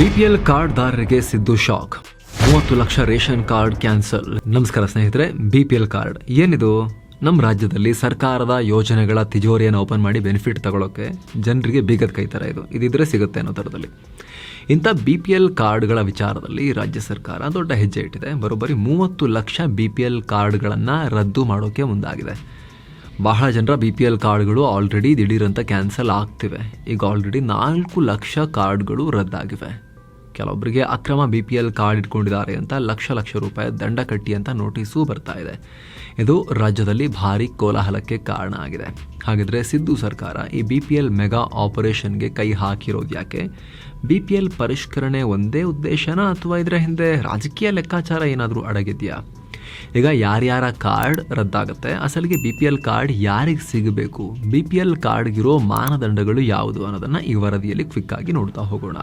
BPL ಕಾರ್ಡ್ದಾರರಿಗೆ Siddu shock. ಮೂವತ್ತು lakh ration card cancel. ನಮಸ್ಕಾರ ಸ್ನೇಹಿತರೆ, ಬಿಪಿಎಲ್ ಕಾರ್ಡ್. ಏನಿದು? ನಮ್ಮ ರಾಜ್ಯದಲ್ಲಿ ಸರ್ಕಾರದ ಯೋಜನೆಗಳ ತಿಜೋರಿಯನ್ನು ಓಪನ್ ಮಾಡಿ ಬೆನಿಫಿಟ್ ತಗೊಳ್ಳೋಕೆ ಜನರಿಗೆ ಬೀಗದ ಕೈ ಥರ ಇದು. ಇದಿದ್ರೆ ಸಿಗುತ್ತೆ ಅನ್ನೋ ಥರದಲ್ಲಿ. ಇಂಥ ಬಿ ಪಿ ಎಲ್ ಕಾರ್ಡ್ಗಳ ವಿಚಾರದಲ್ಲಿ ರಾಜ್ಯ ಸರ್ಕಾರ ದೊಡ್ಡ ಹೆಜ್ಜೆ ಇಟ್ಟಿದೆ. ಬರೋಬ್ಬರಿ ಮೂವತ್ತು ಲಕ್ಷ ಬಿ ಪಿ ಎಲ್ ಕಾರ್ಡ್ಗಳನ್ನು ರದ್ದು ಮಾಡೋಕೆ ಮುಂದಾಗಿದೆ. ಬಹಳ ಜನರ ಬಿ ಪಿ ಎಲ್ ಕಾರ್ಡ್ಗಳು ಆಲ್ರೆಡಿ ದಿಢೀರಂತ ಕ್ಯಾನ್ಸಲ್ ಆಗ್ತಿವೆ. ಈಗ ಆಲ್ರೆಡಿ ನಾಲ್ಕು ಲಕ್ಷ ಕಾರ್ಡ್ಗಳು ರದ್ದಾಗಿವೆ. ಕೆಲವೊಬ್ಬರಿಗೆ ಅಕ್ರಮ ಬಿ ಪಿ ಎಲ್ ಕಾರ್ಡ್ ಇಟ್ಕೊಂಡಿದ್ದಾರೆ ಅಂತ ಲಕ್ಷ ಲಕ್ಷ ರೂಪಾಯಿ ದಂಡ ಕಟ್ಟಿ ಅಂತ ನೋಟಿಸು ಬರ್ತಾ ಇದೆ. ಇದು ರಾಜ್ಯದಲ್ಲಿ ಭಾರಿ ಕೋಲಾಹಲಕ್ಕೆ ಕಾರಣ ಆಗಿದೆ. ಹಾಗಿದ್ರೆ ಸಿದ್ದು ಸರ್ಕಾರ ಈ ಬಿ ಪಿ ಎಲ್ ಮೆಗಾ ಆಪರೇಷನ್ಗೆ ಕೈ ಹಾಕಿರೋದು ಯಾಕೆ? ಬಿ ಪಿ ಎಲ್ ಪರಿಷ್ಕರಣೆ ಒಂದೇ ಉದ್ದೇಶನ ಅಥವಾ ಇದರ ಹಿಂದೆ ರಾಜಕೀಯ ಲೆಕ್ಕಾಚಾರ ಏನಾದರೂ ಅಡಗಿದೆಯಾ? ಈಗ ಯಾರ್ಯಾರ ಕಾರ್ಡ್ ರದ್ದಾಗುತ್ತೆ, ಅಸಲಿಗೆ ಬಿ ಪಿ ಎಲ್ ಕಾರ್ಡ್ ಯಾರಿಗೆ ಸಿಗಬೇಕು ಬಿ ಪಿ ಎಲ್ ಕಾರ್ಡ್ಗಿರೋ ಮಾನದಂಡಗಳು ಯಾವುದು ಅನ್ನೋದನ್ನ ಈ ವರದಿಯಲ್ಲಿ ಕ್ವಿಕ್ ಆಗಿ ನೋಡ್ತಾ ಹೋಗೋಣ.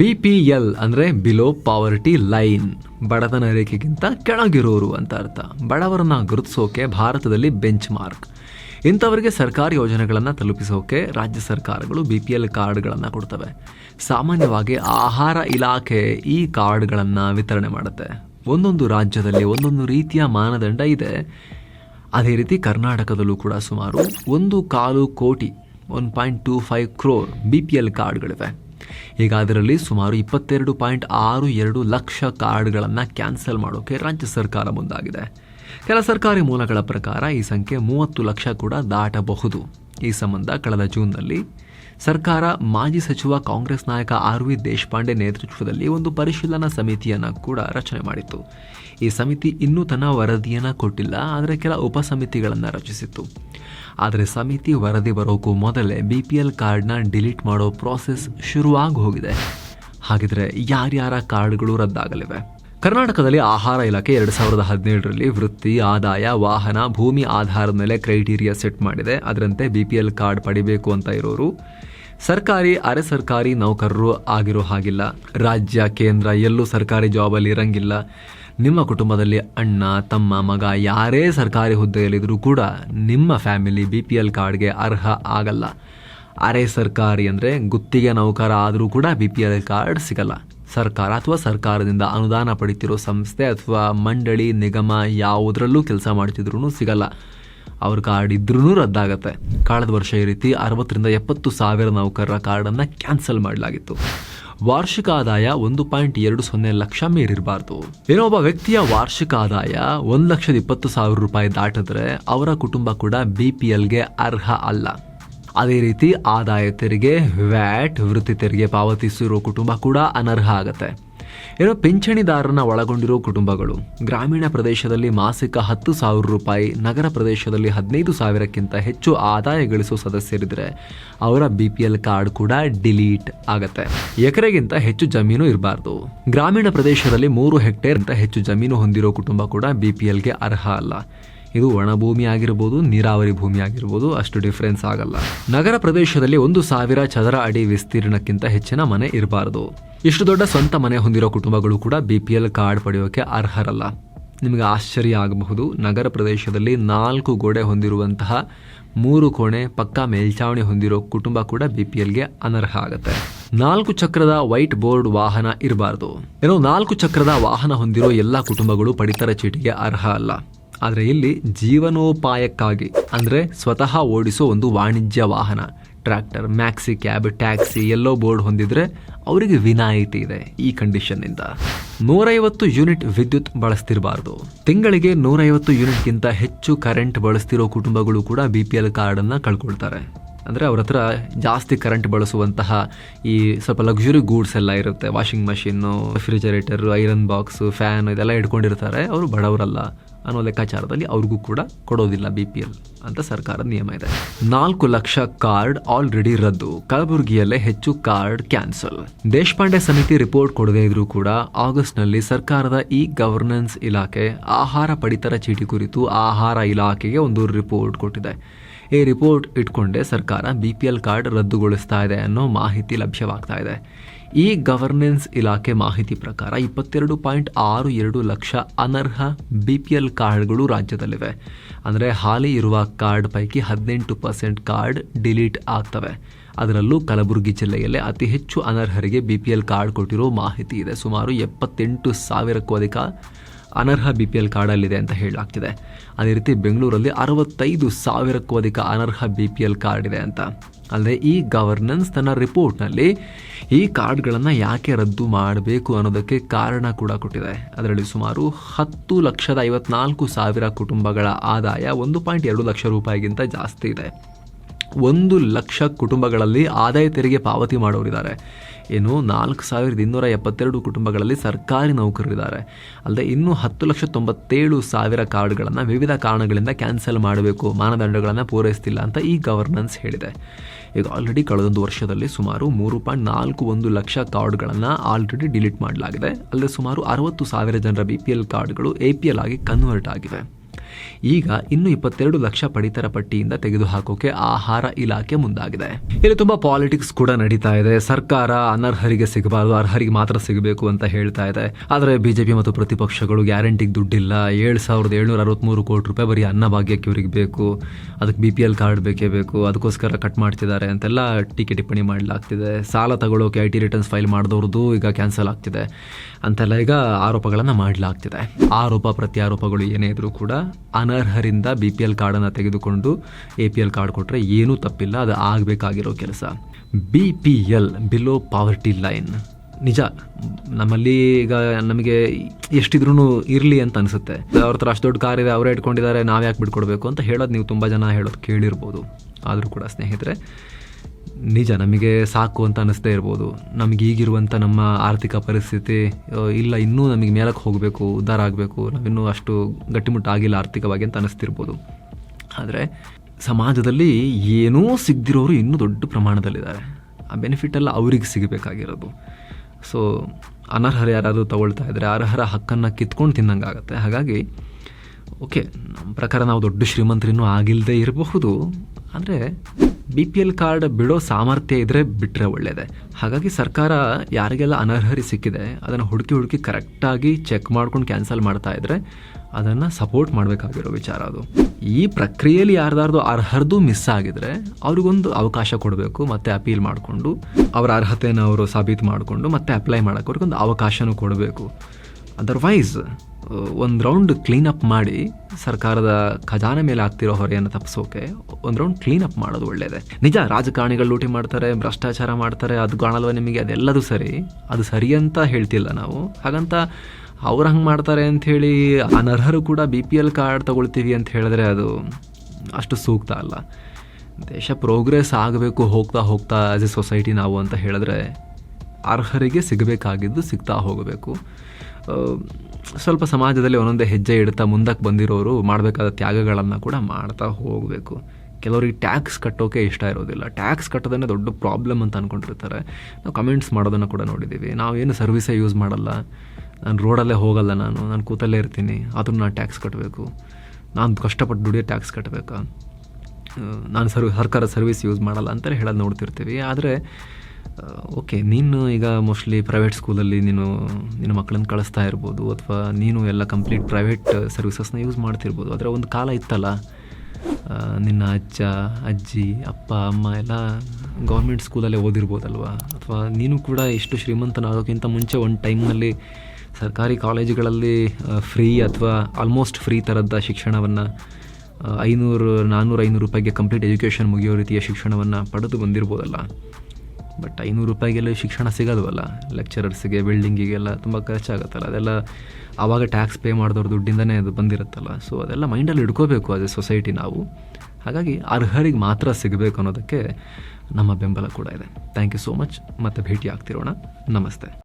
ಬಿ ಪಿ ಎಲ್ ಅಂದ್ರೆ ಬಿಲೋ ಪಾವರ್ಟಿ ಲೈನ್ ಬಡತನ ರೇಖೆಗಿಂತ ಕೆಳಗಿರೋರು ಅಂತ ಅರ್ಥ. ಬಡವರನ್ನ ಗುರುತಿಸೋಕೆ ಭಾರತದಲ್ಲಿ ಬೆಂಚ್ ಮಾರ್ಕ್ ಇಂಥವರಿಗೆ ಸರ್ಕಾರಿ ಯೋಜನೆಗಳನ್ನು ತಲುಪಿಸೋಕೆ ರಾಜ್ಯ ಸರ್ಕಾರಗಳು ಬಿ ಪಿ ಎಲ್ ಕಾರ್ಡ್ಗಳನ್ನು ಕೊಡ್ತವೆ. ಸಾಮಾನ್ಯವಾಗಿ ಆಹಾರ ಇಲಾಖೆ ಈ ಕಾರ್ಡ್ಗಳನ್ನು ವಿತರಣೆ ಮಾಡುತ್ತೆ. ಒಂದೊಂದು ರಾಜ್ಯದಲ್ಲಿ ಒಂದೊಂದು ರೀತಿಯ ಮಾನದಂಡ ಇದೆ. ಅದೇ ರೀತಿ ಕರ್ನಾಟಕದಲ್ಲೂ ಕೂಡ ಸುಮಾರು ಒಂದು ಕಾಲು ಕೋಟಿ one point two five crore B P L ಕಾರ್ಡ್ಗಳಿವೆ. ಈಗ ಅದರಲ್ಲಿ ಸುಮಾರು ಇಪ್ಪತ್ತೆರಡು ಪಾಯಿಂಟ್ ಆರು ಎರಡು ಲಕ್ಷ ಕಾರ್ಡ್ಗಳನ್ನು ಕ್ಯಾನ್ಸಲ್ ಮಾಡೋಕ್ಕೆ ರಾಜ್ಯ ಸರ್ಕಾರ ಮುಂದಾಗಿದೆ. ಕೆಲ ಸರ್ಕಾರಿ ಮೂಲಗಳ ಪ್ರಕಾರ ಈ ಸಂಖ್ಯೆ ಮೂವತ್ತು ಲಕ್ಷ ಕೂಡ ದಾಟಬಹುದು. ಈ ಸಂಬಂಧ ಕಳೆದ ಜೂನ್ನಲ್ಲಿ ಸರ್ಕಾರ ಮಾಜಿ ಸಚಿವ ಕಾಂಗ್ರೆಸ್ ನಾಯಕ ಆರ್ ವಿ ದೇಶಪಾಂಡೆ ನೇತೃತ್ವದಲ್ಲಿ ಒಂದು ಪರಿಶೀಲನಾ ಸಮಿತಿಯನ್ನು ಕೂಡ ರಚನೆ ಮಾಡಿತ್ತು. ಈ ಸಮಿತಿ ಇನ್ನೂ ತನ್ನ ವರದಿಯನ್ನು ಕೊಟ್ಟಿಲ್ಲ, ಆದರೆ ಕೆಲ ಉಪಸಮಿತಿಗಳನ್ನು ರಚಿಸಿತ್ತು. ಆದರೆ ಸಮಿತಿ ವರದಿ ಬರೋಕ್ಕೂ ಮೊದಲೇ ಬಿ ಪಿ ಎಲ್ ಕಾರ್ಡ್ನ ಡಿಲೀಟ್ ಮಾಡೋ ಪ್ರಾಸೆಸ್ ಶುರುವಾಗಿ ಹೋಗಿದೆ. ಹಾಗಿದ್ರೆ ಯಾರ್ಯಾರ ಕಾರ್ಡ್ಗಳು ರದ್ದಾಗಲಿವೆ? ಕರ್ನಾಟಕದಲ್ಲಿ ಆಹಾರ ಇಲಾಖೆ ಎರಡು ಸಾವಿರದ ಹದಿನೇಳರಲ್ಲಿ ವೃತ್ತಿ, ಆದಾಯ, ವಾಹನ, ಭೂಮಿ ಆಧಾರದ ಮೇಲೆ ಕ್ರೈಟೀರಿಯಾ ಸೆಟ್ ಮಾಡಿದೆ. ಅದರಂತೆ ಬಿ ಪಿ ಎಲ್ ಕಾರ್ಡ್ ಪಡಿಬೇಕು ಅಂತ ಇರೋರು, ಸರ್ಕಾರಿ ಅರೆ ಸರ್ಕಾರಿ ನೌಕರರು ಆಗಿರೋ ಹಾಗಿಲ್ಲ. ರಾಜ್ಯ, ಕೇಂದ್ರ ಎಲ್ಲೂ ಸರ್ಕಾರಿ ಜಾಬಲ್ಲಿ ಇರಂಗಿಲ್ಲ. ನಿಮ್ಮ ಕುಟುಂಬದಲ್ಲಿ ಅಣ್ಣ, ತಮ್ಮ, ಮಗ ಯಾರೇ ಸರ್ಕಾರಿ ಹುದ್ದೆಯಲ್ಲಿದ್ದರೂ ಕೂಡ ನಿಮ್ಮ ಫ್ಯಾಮಿಲಿ ಬಿ ಪಿ ಎಲ್ ಕಾರ್ಡ್ಗೆ ಅರ್ಹ ಆಗಲ್ಲ. ಅರೆ ಸರ್ಕಾರಿ ಅಂದರೆ ಗುತ್ತಿಗೆ ನೌಕರ ಆದರೂ ಕೂಡ ಬಿ ಪಿ ಎಲ್ ಕಾರ್ಡ್ ಸಿಗಲ್ಲ. ಸರ್ಕಾರ ಅಥವಾ ಸರ್ಕಾರದಿಂದ ಅನುದಾನ ಪಡಿತಿರೋ ಸಂಸ್ಥೆ ಅಥವಾ ಮಂಡಳಿ, ನಿಗಮ ಯಾವುದರಲ್ಲೂ ಕೆಲಸ ಮಾಡ್ತಿದ್ರು ಸಿಗಲ್ಲ. ಅವ್ರ ಕಾರ್ಡ್ ಇದ್ರೂ ರದ್ದಾಗತ್ತೆ. ಕಳೆದ ವರ್ಷ ಈ ರೀತಿ ಅರವತ್ತರಿಂದ ಎಪ್ಪತ್ತು ಸಾವಿರ ನೌಕರರ ಕಾರ್ಡನ್ನು ಕ್ಯಾನ್ಸಲ್ ಮಾಡಲಾಗಿತ್ತು. ವಾರ್ಷಿಕ ಆದಾಯ ಒಂದು ಪಾಯಿಂಟ್ ಎರಡು ಸೊನ್ನೆ ಲಕ್ಷ ಮೀರಿರಬಾರ್ದು ಏನೋ ಒಬ್ಬ ವ್ಯಕ್ತಿಯ ವಾರ್ಷಿಕ ಆದಾಯ ಒಂದು ಲಕ್ಷದ ಇಪ್ಪತ್ತು ಸಾವಿರ ರೂಪಾಯಿ ದಾಟಿದ್ರೆ ಅವರ ಕುಟುಂಬ ಕೂಡ ಬಿ ಪಿ ಎಲ್ಗೆ ಅರ್ಹ ಅಲ್ಲ. ಅದೇ ರೀತಿ ಆದಾಯ ತೆರಿಗೆ, ವ್ಯಾಟ್, ವೃತ್ತಿ ತೆರಿಗೆ ಪಾವತಿಸಿರುವ ಕುಟುಂಬ ಕೂಡ ಅನರ್ಹ ಆಗುತ್ತೆ. ಇರೋ ಪಿಂಚಣಿದಾರರನ್ನ ಒಳಗೊಂಡಿರೋ ಕುಟುಂಬಗಳು, ಗ್ರಾಮೀಣ ಪ್ರದೇಶದಲ್ಲಿ ಮಾಸಿಕ ಹತ್ತು ಸಾವಿರ ರೂಪಾಯಿ, ನಗರ ಪ್ರದೇಶದಲ್ಲಿ ಹದಿನೈದು ಸಾವಿರಕ್ಕಿಂತ ಹೆಚ್ಚು ಆದಾಯ ಗಳಿಸೋ ಸದಸ್ಯರಿದ್ರೆ ಅವರ ಬಿ ಪಿ ಎಲ್ ಕಾರ್ಡ್ ಕೂಡ ಡಿಲೀಟ್ ಆಗುತ್ತೆ. ಎಕರೆಗಿಂತ ಹೆಚ್ಚು ಜಮೀನು ಇರಬಾರ್ದು. ಗ್ರಾಮೀಣ ಪ್ರದೇಶದಲ್ಲಿ ಮೂರು ಹೆಕ್ಟೇರ್ ಅಂತ ಹೆಚ್ಚು ಜಮೀನು ಹೊಂದಿರೋ ಕುಟುಂಬ ಕೂಡ ಬಿ ಪಿ ಎಲ್ಗೆ ಅರ್ಹ ಅಲ್ಲ. ಇದು ಒಣಭೂಮಿ ಆಗಿರ್ಬೋದು, ನೀರಾವರಿ ಭೂಮಿ ಆಗಿರ್ಬೋದು, ಅಷ್ಟು ಡಿಫ್ರೆನ್ಸ್ ಆಗಲ್ಲ. ನಗರ ಪ್ರದೇಶದಲ್ಲಿ ಒಂದು ಸಾವಿರ ಚದರ ಅಡಿ ವಿಸ್ತೀರ್ಣಕ್ಕಿಂತ ಹೆಚ್ಚಿನ ಮನೆ ಇರಬಾರದು. ಇಷ್ಟು ದೊಡ್ಡ ಸ್ವಂತ ಮನೆ ಹೊಂದಿರೋ ಕುಟುಂಬಗಳು ಕೂಡ ಬಿ ಪಿ ಎಲ್ ಕಾರ್ಡ್ ಪಡೆಯೋಕೆ ಅರ್ಹರಲ್ಲ. ನಿಮಗೆ ಆಶ್ಚರ್ಯ ಆಗಬಹುದು, ನಗರ ಪ್ರದೇಶದಲ್ಲಿ ನಾಲ್ಕು ಗೋಡೆ ಹೊಂದಿರುವಂತಹ ಮೂರು ಕೋಣೆ ಪಕ್ಕಾ ಮೇಲ್ಛಾವಣಿ ಹೊಂದಿರೋ ಕುಟುಂಬ ಕೂಡ ಬಿ ಪಿ ಎಲ್ಗೆ ಅನರ್ಹ ಆಗುತ್ತೆ. ನಾಲ್ಕು ಚಕ್ರದ ವೈಟ್ ಬೋರ್ಡ್ ವಾಹನ ಇರಬಾರ್ದು. ಏನೋ ನಾಲ್ಕು ಚಕ್ರದ ವಾಹನ ಹೊಂದಿರೋ ಎಲ್ಲ ಕುಟುಂಬಗಳು ಪಡಿತರ ಚೀಟಿಗೆ ಅರ್ಹ ಅಲ್ಲ. ಆದರೆ ಇಲ್ಲಿ ಜೀವನೋಪಾಯಕ್ಕಾಗಿ, ಅಂದರೆ ಸ್ವತಃ ಓಡಿಸೋ ಒಂದು ವಾಣಿಜ್ಯ ವಾಹನ, tractor, maxi cab, taxi, yellow board ಹೊಂದಿದ್ರೆ ಅವರಿಗೆ ವಿನಾಯಿತಿ ಇದೆ ಈ ಕಂಡೀಷನ್ನಿಂದ. ನೂರೈವತ್ತು ಯೂನಿಟ್ ವಿದ್ಯುತ್ ಬಳಸ್ತಿರಬಾರ್ದು. ತಿಂಗಳಿಗೆ ನೂರೈವತ್ತು ಯೂನಿಟ್ಗಿಂತ ಹೆಚ್ಚು ಕರೆಂಟ್ ಬಳಸ್ತಿರೋ ಕುಟುಂಬಗಳು ಕೂಡ ಬಿ ಪಿ ಎಲ್ ಕಾರ್ಡನ್ನು ಕಳ್ಕೊಳ್ತಾರೆ. ಅಂದರೆ ಅವ್ರ ಹತ್ರ ಜಾಸ್ತಿ ಕರೆಂಟ್ ಬಳಸುವಂತಹ ಈ ಸ್ವಲ್ಪ ಲಕ್ಸುರಿ ಗೂಡ್ಸ್ ಎಲ್ಲ ಇರುತ್ತೆ. Washing machine refrigerator iron box fan ಇದೆಲ್ಲ ಇಟ್ಕೊಂಡಿರ್ತಾರೆ. ಅವರು ಬಡವರಲ್ಲ ಅನ್ನೋ ಲೆಕ್ಕಾಚಾರದಲ್ಲಿ ಅವ್ರಿಗೂ ಕೂಡ ಕೊಡೋದಿಲ್ಲ ಬಿ ಪಿ ಎಲ್ ಅಂತ ಸರ್ಕಾರದ ನಿಯಮ ಇದೆ. ನಾಲ್ಕು ಲಕ್ಷ ಕಾರ್ಡ್ ಆಲ್ರೆಡಿ ರದ್ದು. ಕಲಬುರಗಿಯಲ್ಲೇ ಹೆಚ್ಚು ಕಾರ್ಡ್ ಕ್ಯಾನ್ಸಲ್ ದೇಶಪಾಂಡೆ ಸಮಿತಿ ರಿಪೋರ್ಟ್ ಕೊಡದೇ ಇದ್ರೂ ಕೂಡ ಆಗಸ್ಟ್ನಲ್ಲಿ ಸರ್ಕಾರದ ಇ ಗವರ್ನೆನ್ಸ್ ಇಲಾಖೆ ಆಹಾರ ಪಡಿತರ ಚೀಟಿ ಕುರಿತು ಆಹಾರ ಇಲಾಖೆಗೆ ಒಂದು ರಿಪೋರ್ಟ್ ಕೊಟ್ಟಿದೆ. ಈ ರಿಪೋರ್ಟ್ ಇಟ್ಕೊಂಡೇ ಸರ್ಕಾರ ಬಿ ಪಿ ಎಲ್ ಕಾರ್ಡ್ ರದ್ದುಗೊಳಿಸ್ತಾ ಇದೆ ಅನ್ನೋ ಮಾಹಿತಿ ಲಭ್ಯವಾಗ್ತಾ ಇದೆ. ಈ ಗವರ್ನೆನ್ಸ್ ಇಲಾಖೆ ಮಾಹಿತಿ ಪ್ರಕಾರ ಇಪ್ಪತ್ತೆರಡು ಪಾಯಿಂಟ್ ಆರು ಎರಡು ಲಕ್ಷ ಅನರ್ಹ ಬಿ ಪಿ ಎಲ್ ಕಾರ್ಡ್ಗಳು ರಾಜ್ಯದಲ್ಲಿವೆ. ಅಂದರೆ ಹಾಲಿ ಇರುವ ಕಾರ್ಡ್ ಪೈಕಿ ಹದಿನೆಂಟು ಪರ್ಸೆಂಟ್ ಕಾರ್ಡ್ ಡಿಲೀಟ್ ಆಗ್ತವೆ. ಅದರಲ್ಲೂ ಕಲಬುರಗಿ ಜಿಲ್ಲೆಯಲ್ಲೇ ಅತಿ ಹೆಚ್ಚು ಅನರ್ಹರಿಗೆ ಬಿ ಪಿ ಎಲ್ ಕಾರ್ಡ್ ಕೊಟ್ಟಿರೋ ಮಾಹಿತಿ ಇದೆ. ಸುಮಾರು ಎಪ್ಪತ್ತೆಂಟು ಸಾವಿರಕ್ಕೂ ಅಧಿಕ ಅನರ್ಹ ಬಿ ಪಿ ಎಲ್ ಕಾರ್ಡಲ್ಲಿದೆ ಅಂತ ಹೇಳಲಾಗ್ತಿದೆ. ಅದೇ ರೀತಿ ಬೆಂಗಳೂರಲ್ಲಿ ಅರವತ್ತೈದು ಸಾವಿರಕ್ಕೂ ಅಧಿಕ ಅನರ್ಹ ಬಿ ಪಿ ಎಲ್ ಕಾರ್ಡ್ ಇದೆ ಅಂತ. ಅಲ್ಲದೆ ಈ ಗವರ್ನೆನ್ಸ್ ತನ್ನ ರಿಪೋರ್ಟ್ನಲ್ಲಿ ಈ ಕಾರ್ಡ್ಗಳನ್ನು ಯಾಕೆ ರದ್ದು ಮಾಡಬೇಕು ಅನ್ನೋದಕ್ಕೆ ಕಾರಣ ಕೂಡ ಕೊಟ್ಟಿದೆ. ಅದರಲ್ಲಿ ಸುಮಾರು ಹತ್ತು ಲಕ್ಷದ ಐವತ್ನಾಲ್ಕು ಸಾವಿರ ಕುಟುಂಬಗಳ ಆದಾಯ ಒಂದು ಪಾಯಿಂಟ್ ಎರಡು ಲಕ್ಷ ರೂಪಾಯಿಗಿಂತ ಜಾಸ್ತಿ ಇದೆ. ಒಂದು ಲಕ್ಷ ಕುಟುಂಬಗಳಲ್ಲಿ ಆದಾಯ ತೆರಿಗೆ ಪಾವತಿ ಮಾಡೋರಿದ್ದಾರೆ. ಏನು ನಾಲ್ಕು ಸಾವಿರದ ಇನ್ನೂರ ಎಪ್ಪತ್ತೆರಡು ಕುಟುಂಬಗಳಲ್ಲಿ ಸರ್ಕಾರಿ ನೌಕರರಿದ್ದಾರೆ. ಅಲ್ಲದೆ ಇನ್ನೂ ಹತ್ತು ಲಕ್ಷ ತೊಂಬತ್ತೇಳು ಸಾವಿರ ಕಾರ್ಡ್ಗಳನ್ನು ವಿವಿಧ ಕಾರಣಗಳಿಂದ ಕ್ಯಾನ್ಸಲ್ ಮಾಡಬೇಕು, ಮಾನದಂಡಗಳನ್ನು ಪೂರೈಸ್ತಿಲ್ಲ ಅಂತ ಈ ಗವರ್ನೆನ್ಸ್ ಹೇಳಿದೆ. ಈಗ ಆಲ್ರೆಡಿ ಕಳೆದೊಂದು ವರ್ಷದಲ್ಲಿ ಸುಮಾರು ಮೂರು ಪಾಯಿಂಟ್ ನಾಲ್ಕು ಒಂದು ಲಕ್ಷ ಕಾರ್ಡ್ಗಳನ್ನು ಆಲ್ರೆಡಿ ಡಿಲೀಟ್ ಮಾಡಲಾಗಿದೆ. ಅಲ್ಲದೆ ಸುಮಾರು ಅರವತ್ತು ಸಾವಿರ ಜನರ ಬಿ ಪಿ ಎಲ್ ಕಾರ್ಡ್ಗಳು ಎ ಪಿ ಎಲ್ ಆಗಿ ಕನ್ವರ್ಟ್ ಆಗಿವೆ ಈಗ ಇನ್ನು ಇಪ್ಪತ್ತೆರಡು ಲಕ್ಷ ಪಡಿತರ ಪಟ್ಟಿಯಿಂದ ತೆಗೆದುಹಾಕೋಕೆ ಆಹಾರ ಇಲಾಖೆ ಮುಂದಾಗಿದೆ. ಇಲ್ಲಿ ತುಂಬಾ ಪಾಲಿಟಿಕ್ಸ್ ಕೂಡ ನಡೀತಾ ಇದೆ. ಸರ್ಕಾರ ಅನರ್ಹರಿಗೆ ಸಿಗಬಾರದು, ಅರ್ಹರಿಗೆ ಮಾತ್ರ ಸಿಗಬೇಕು ಅಂತ ಹೇಳ್ತಾ ಇದೆ. ಆದರೆ ಬಿಜೆಪಿ ಮತ್ತು ಪ್ರತಿಪಕ್ಷಗಳು ಗ್ಯಾರಂಟಿಗೆ ದುಡ್ಡಿಲ್ಲ. ಏಳು ಸಾವಿರದ ಏಳ್ನೂರ ಅರವತ್ಮೂರು ಕೋಟಿ ರೂಪಾಯಿ ಬರೀ ಅನ್ನಭಾಗ್ಯಕ್ಕೆ ಇವರಿಗೆ ಬೇಕು. ಅದಕ್ಕೆ ಬಿ ಪಿ ಎಲ್ ಕಾರ್ಡ್ ಬೇಕೇ ಬೇಕು. ಅದಕ್ಕೋಸ್ಕರ ಕಟ್ ಮಾಡ್ತಿದ್ದಾರೆ ಅಂತೆಲ್ಲ ಟೀಕೆ ಟಿಪ್ಪಣಿ ಮಾಡಲಾಗ್ತಿದೆ. ಸಾಲ ತಗೊಳ್ಳೋಕೆ ಐ ಟಿ ರಿಟರ್ನ್ಸ್ ಫೈಲ್ ಮಾಡಿದವ್ರದ್ದು ಈಗ ಕ್ಯಾನ್ಸಲ್ ಆಗ್ತಿದೆ ಅಂತೆಲ್ಲ ಈಗ ಆರೋಪಗಳನ್ನು ಮಾಡಲಾಗ್ತಿದೆ. ಆರೋಪ, ಪ್ರತ್ಯಾರೋಪಗಳು ಏನೇ ಇದ್ರೂ ಕೂಡ ಅನರ್ಹರಿಂದ ಬಿ ಪಿ ಎಲ್ ಕಾರ್ಡನ್ನು ತೆಗೆದುಕೊಂಡು ಎ ಪಿ ಎಲ್ ಕಾರ್ಡ್ ಕೊಟ್ಟರೆ ಏನೂ ತಪ್ಪಿಲ್ಲ, ಅದು ಆಗಬೇಕಾಗಿರೋ ಕೆಲಸ. B P L below poverty line ನಿಜ, ನಮ್ಮಲ್ಲಿ ಈಗ ನಮಗೆ ಎಷ್ಟಿದ್ರೂ ಇರಲಿ ಅಂತ ಅನಿಸುತ್ತೆ. ಅವ್ರ ಹತ್ರ ಅಷ್ಟು ದೊಡ್ಡ ಕಾರ್ ಇದೆ, ಅವರೇ ಇಟ್ಕೊಂಡಿದ್ದಾರೆ ನಾವು ಯಾಕೆ ಬಿಟ್ಕೊಡ್ಬೇಕು ಅಂತ ಹೇಳೋದು ನೀವು ತುಂಬ ಜನ ಹೇಳೋದು ಕೇಳಿರ್ಬೋದು. ಆದರೂ ಕೂಡ ಸ್ನೇಹಿತರೆ ನಿಜ, ನಮಗೆ ಸಾಕು ಅಂತ ಅನ್ನಿಸ್ದೇ ಇರ್ಬೋದು. ನಮಗೆ ಈಗಿರುವಂಥ ನಮ್ಮ ಆರ್ಥಿಕ ಪರಿಸ್ಥಿತಿ ಇಲ್ಲ, ಇನ್ನೂ ನಮಗೆ ಮೇಲಕ್ಕೆ ಹೋಗಬೇಕು, ಉದ್ಧಾರ ಆಗಬೇಕು. ನಾವಿನ್ನೂ ಅಷ್ಟು ಗಟ್ಟಿಮುಟ್ಟ ಆಗಿಲ್ಲ ಆರ್ಥಿಕವಾಗಿ ಅಂತ ಅನ್ನಿಸ್ತಿರ್ಬೋದು. ಆದರೆ, ಸಮಾಜದಲ್ಲಿ ಏನೂ ಸಿಗದಿರೋರು ಇನ್ನೂ ದೊಡ್ಡ ಪ್ರಮಾಣದಲ್ಲಿದ್ದಾರೆ. ಆ ಬೆನಿಫಿಟ್ ಎಲ್ಲ ಅವ್ರಿಗೆ ಸಿಗಬೇಕಾಗಿರೋದು. ಸೊ ಅನರ್ಹರ ಯಾರಾದರೂ ತಗೊಳ್ತಾ ಇದ್ದರೆ ಅರ್ಹರ ಹಕ್ಕನ್ನು ಕಿತ್ಕೊಂಡು ತಿನ್ನಂಗಾಗತ್ತೆ. ಹಾಗಾಗಿ, ಓಕೆ ನಮ್ಮ ಪ್ರಕಾರ ನಾವು ದೊಡ್ಡ ಶ್ರೀಮಂತರಿನೂ ಆಗಿಲ್ಲದೆ ಇರಬಹುದು. ಅಂದರೆ ಬಿ ಪಿ ಎಲ್ ಕಾರ್ಡ್ ಬಿಡೋ ಸಾಮರ್ಥ್ಯ ಇದ್ದರೆ ಬಿಟ್ಟರೆ ಒಳ್ಳೆಯದೇ ಹಾಗಾಗಿ ಸರ್ಕಾರ ಯಾರಿಗೆಲ್ಲ ಅನರ್ಹರಿ ಸಿಕ್ಕಿದೆ, ಅದನ್ನು ಹುಡುಕಿ ಹುಡುಕಿ ಕರೆಕ್ಟಾಗಿ ಚೆಕ್ ಮಾಡ್ಕೊಂಡು ಕ್ಯಾನ್ಸಲ್ ಮಾಡ್ತಾ ಇದ್ದರೆ ಅದನ್ನು ಸಪೋರ್ಟ್ ಮಾಡಬೇಕಾಗಿರೋ ವಿಚಾರ ಅದು. ಈ ಪ್ರಕ್ರಿಯೆಯಲ್ಲಿ ಯಾರ್ದಾರ್ದು ಅರ್ಹರ್ದು ಮಿಸ್ ಆಗಿದ್ರೆ ಅವ್ರಿಗೊಂದು ಅವಕಾಶ ಕೊಡಬೇಕು, ಮತ್ತೆ ಅಪೀಲ್ ಮಾಡಿಕೊಂಡು, ಅವರ ಅರ್ಹತೆಯನ್ನು ಅವರು ಸಾಬೀತು ಮಾಡಿಕೊಂಡು, ಮತ್ತೆ ಅಪ್ಲೈ ಮಾಡೋಕ್ಕೆ ಅವ್ರಿಗೊಂದು ಅವಕಾಶನೂ ಕೊಡಬೇಕು. ಅದರ್ವೈಸ್ ಒಂದು ರೌಂಡ್ ಕ್ಲೀನಪ್ ಮಾಡಿ ಸರ್ಕಾರದ ಖಜಾನೆ ಮೇಲೆ ಆಗ್ತಿರೋ ಹೊರೆಯನ್ನು ತಪ್ಪಿಸೋಕೆ ಒಂದು ರೌಂಡ್ ಕ್ಲೀನಪ್ ಮಾಡೋದು ಒಳ್ಳೆಯದೇ ನಿಜ, ರಾಜಕಾರಣಿಗಳು ಲೂಟಿ ಮಾಡ್ತಾರೆ, ಭ್ರಷ್ಟಾಚಾರ ಮಾಡ್ತಾರೆ, ಅದು ಕಾಣಲ್ವ ನಿಮಗೆ, ಅದೆಲ್ಲದೂ ಸರಿ. ಅದು ಸರಿ ಅಂತ ಹೇಳ್ತಿಲ್ಲ ನಾವು. ಹಾಗಂತ ಅವ್ರು ಹಂಗೆ ಮಾಡ್ತಾರೆ ಅಂಥೇಳಿ ಅನರ್ಹರು ಕೂಡ ಬಿ ಪಿ ಎಲ್ ಕಾರ್ಡ್ ತಗೊಳ್ತೀವಿ ಅಂತ ಹೇಳಿದ್ರೆ ಅದು ಅಷ್ಟು ಸೂಕ್ತ ಅಲ್ಲ. ದೇಶ ಪ್ರೋಗ್ರೆಸ್ ಆಗಬೇಕು, ಹೋಗ್ತಾ ಹೋಗ್ತಾ ಆ್ಯಸ್ ಎ ಸೊಸೈಟಿ ನಾವು ಅಂತ ಹೇಳಿದ್ರೆ ಅರ್ಹರಿಗೆ ಸಿಗಬೇಕಾಗಿದ್ದು ಸಿಗ್ತಾ ಹೋಗಬೇಕು. ಸ್ವಲ್ಪ ಸಮಾಜದಲ್ಲಿ ಒಂದೊಂದೇ ಹೆಜ್ಜೆ ಇಡ್ತಾ ಮುಂದಕ್ಕೆ ಬಂದಿರೋರು ಮಾಡಬೇಕಾದ ತ್ಯಾಗಗಳನ್ನು ಕೂಡ ಮಾಡ್ತಾ ಹೋಗಬೇಕು. ಕೆಲವರಿಗೆ ಟ್ಯಾಕ್ಸ್ ಕಟ್ಟೋಕೆ ಇಷ್ಟ ಇರೋದಿಲ್ಲ. ಟ್ಯಾಕ್ಸ್ ಕಟ್ಟೋದನ್ನೇ ದೊಡ್ಡ ಪ್ರಾಬ್ಲಮ್ ಅಂತ ಅಂದ್ಕೊಂಡಿರ್ತಾರೆ ನಾವು ಕಮೆಂಟ್ಸ್ ಮಾಡೋದನ್ನು ಕೂಡ ನೋಡಿದ್ದೀವಿ ನಾವು ಏನು ಸರ್ವಿಸೇ ಯೂಸ್ ಮಾಡಲ್ಲ. ನಾನು ರೋಡಲ್ಲೇ ಹೋಗಲ್ಲ ನಾನು. ನಾನು ಕೂತಲ್ಲೇ ಇರ್ತೀನಿ. ಅದನ್ನು ನಾನು ಟ್ಯಾಕ್ಸ್ ಕಟ್ಟಬೇಕು. ನಾನು ಕಷ್ಟಪಟ್ಟು ದುಡಿಯೋ ಟ್ಯಾಕ್ಸ್ ಕಟ್ಟಬೇಕಾ? ನಾನು ಸರ್ವಿ, ಸರ್ಕಾರ ಸರ್ವಿಸ್ ಯೂಸ್ ಮಾಡಲ್ಲ ಅಂತಲೇ ಹೇಳೋದು ನೋಡ್ತಿರ್ತೀವಿ. ಆದರೆ ಓಕೆ ನೀನು ಈಗ ಮೋಸ್ಟ್ಲಿ ಪ್ರೈವೇಟ್ ಸ್ಕೂಲಲ್ಲಿ ನೀನು, ನಿನ್ನ ಮಕ್ಕಳನ್ನ ಕಳಿಸ್ತಾ ಇರ್ಬೋದು ಅಥವಾ ನೀನು ಎಲ್ಲ ಕಂಪ್ಲೀಟ್ ಪ್ರೈವೇಟ್ ಸರ್ವಿಸಸ್ನ ಯೂಸ್ ಮಾಡ್ತಿರ್ಬೋದು. ಆದರೆ ಒಂದು ಕಾಲ ಇತ್ತಲ್ಲ ನಿನ್ನ ಅಜ್ಜ, ಅಜ್ಜಿ, ಅಪ್ಪ, ಅಮ್ಮ ಎಲ್ಲ ಗೌರ್ಮೆಂಟ್ ಸ್ಕೂಲಲ್ಲೇ ಓದಿರ್ಬೋದಲ್ವಾ? ಅಥವಾ ನೀನು ಕೂಡ ಎಷ್ಟು ಶ್ರೀಮಂತನಾಗೋಕ್ಕಿಂತ ಮುಂಚೆ ಒಂದು ಟೈಮ್ನಲ್ಲಿ ಸರ್ಕಾರಿ ಕಾಲೇಜುಗಳಲ್ಲಿ ಫ್ರೀ ಅಥವಾ ಆಲ್ಮೋಸ್ಟ್ ಫ್ರೀ ಥರದ ಶಿಕ್ಷಣವನ್ನು ಐನೂರು ನಾನ್ನೂರು ಐನೂರು ರೂಪಾಯಿಗೆ ಕಂಪ್ಲೀಟ್ ಎಜುಕೇಷನ್ ಮುಗಿಯೋ ರೀತಿಯ ಶಿಕ್ಷಣವನ್ನು ಪಡೆದು ಬಂದಿರ್ಬೋದಲ್ಲ? ಬಟ್ ಐನೂರು ರೂಪಾಯಿಗೆಲ್ಲ ಶಿಕ್ಷಣ ಸಿಗೋಲ್ವಲ್ಲ? ಲೆಕ್ಚರರ್ಸಿಗೆ ಬಿಲ್ಡಿಂಗಿಗೆಲ್ಲ ತುಂಬ ಖರ್ಚಾಗುತ್ತಲ್ಲ? ಅದೆಲ್ಲ ಆವಾಗ ಟ್ಯಾಕ್ಸ್ ಪೇ ಮಾಡಿದವ್ರ ದುಡ್ಡಿಂದನೇ ಅದು ಬಂದಿರುತ್ತಲ್ಲ? ಸೊ ಅದೆಲ್ಲ ಮೈಂಡಲ್ಲಿ ಇಟ್ಕೋಬೇಕು ಅದೇ ಸೊಸೈಟಿ ನಾವು. ಹಾಗಾಗಿ ಅರ್ಹರಿಗೆ ಮಾತ್ರ ಸಿಗಬೇಕು ಅನ್ನೋದಕ್ಕೆ ನಮ್ಮ ಬೆಂಬಲ ಕೂಡ ಇದೆ. ಥ್ಯಾಂಕ್ ಯು ಸೋ ಮಚ್ ಮತ್ತೆ ಭೇಟಿ ಆಗ್ತಿರೋಣ ನಮಸ್ತೆ.